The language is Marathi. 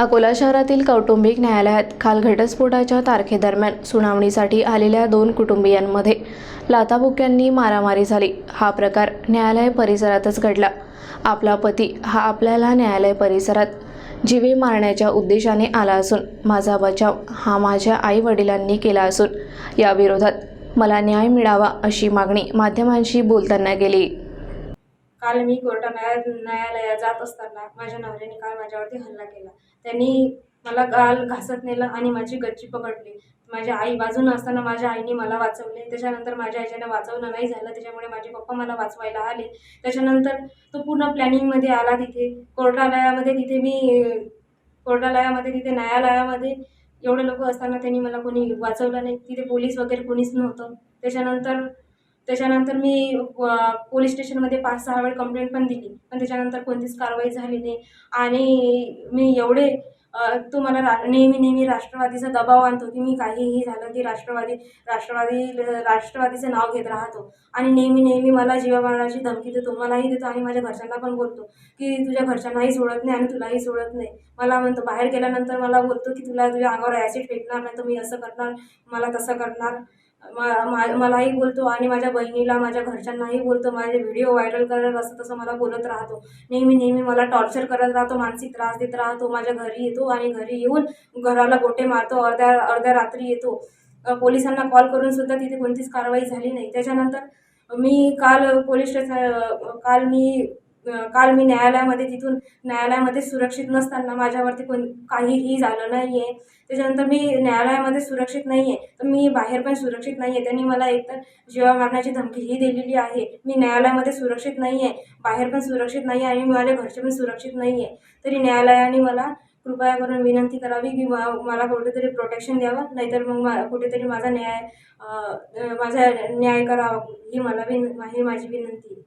अकोला शहरातील कौटुंबिक न्यायालयात काल घटस्फोटाच्या तारखेदरम्यान सुनावणीसाठी आलेल्या दोन कुटुंबियांमध्ये लाथाबुक्यांनी मारामारी झाली. हा प्रकार न्यायालय परिसरातच घडला. आपला पती हा आपल्याला न्यायालय परिसरात जीवे मारण्याच्या उद्देशाने आला असून माझा बचाव हा माझ्या आई वडिलांनी केला असून याविरोधात मला न्याय मिळावा अशी मागणी माध्यमांशी बोलताना केली. काल मी कोर्टा न्याया न्यायालयात जात असताना माझ्या नवऱ्याने काल माझ्यावरती हल्ला केला. त्यांनी मला काल घासत नेलं आणि माझी गच्ची पकडली. माझ्या आई बाजूनं असताना माझ्या आईने मला वाचवले. त्याच्यानंतर माझ्या आईच्यानं वाचवणं नाही झालं. त्याच्यामुळे माझे पप्पा मला वाचवायला आले. त्याच्यानंतर तो पूर्ण प्लॅनिंगमध्ये आला तिथे. कोर्टालयामध्ये तिथे मी कोर्टालयामध्ये तिथे न्यायालयामध्ये एवढे लोक असताना त्यांनी मला कोणी वाचवलं नाही. तिथे पोलीस वगैरे कोणीच नव्हतं. त्याच्यानंतर त्याच्यानंतर मी पोलीस स्टेशनमध्ये पाच सहा वेळ कंप्लेंट पण दिली. पण त्याच्यानंतर कोणतीच कारवाई झाली नाही. आणि मी एवढे तुम्हाला मला रा नेहमी नेहमी राष्ट्रवादीचा दबाव आणतो की मी काहीही झालं की राष्ट्रवादी राष्ट्रवादी राष्ट्रवादीचं नाव घेत राहतो. आणि नेहमी नेहमी मला जीवामाराची धमकी देतो मलाही देतो आणि माझ्या घरच्यांना पण बोलतो की तुझ्या घरच्यांनाही सोडत नाही आणि तुलाही सोडत नाही. मला म्हणतो बाहेर गेल्यानंतर मला बोलतो की तुला तुझ्या अंगावर ॲसिड फेकणार नाही तर मी असं करणार मला तसं करणार. मा- मा- मलाही बोलतो आणि माझ्या बहिणीला माझ्या घरच्यांनाही बोलतो माझे व्हिडिओ व्हायरल करत असं तसं मला बोलत राहतो. नेहमी नेहमी मला टॉर्चर करत राहतो मानसिक त्रास देत राहतो माझ्या घरी येतो आणि घरी येऊन घराला गोटे मारतो अर्ध्या अर्ध्या रात्री येतो. पोलिसांना कॉल करून सुद्धा तिथे कोणतीच कारवाई झाली नाही. त्याच्यानंतर मी काल पोलीस स्टेशन काल मी काल मी न्यायालयामध्ये तिथून न्यायालयामध्ये सुरक्षित नसताना माझ्यावरती कोण काहीही झालं नाही आहे त्याच्यानंतर मी न्यायालयामध्ये सुरक्षित नाही आहे तर मी बाहेर पण सुरक्षित नाही आहे त्यांनी मला एकतर जीवा मारण्याची धमकीही दिलेली आहे. मी न्यायालयामध्ये सुरक्षित नाही आहे बाहेर पण सुरक्षित नाही आहे आणि माझ्या घरचे पण सुरक्षित नाही आहे तरी न्यायालयाने मला कृपया करून विनंती करावी की मा- मला कुठेतरी प्रोटेक्शन द्यावं. नाहीतर मग मा कुठेतरी माझा न्याय माझा न्याय करावा ही मला विन ही माझी विनंती आहे.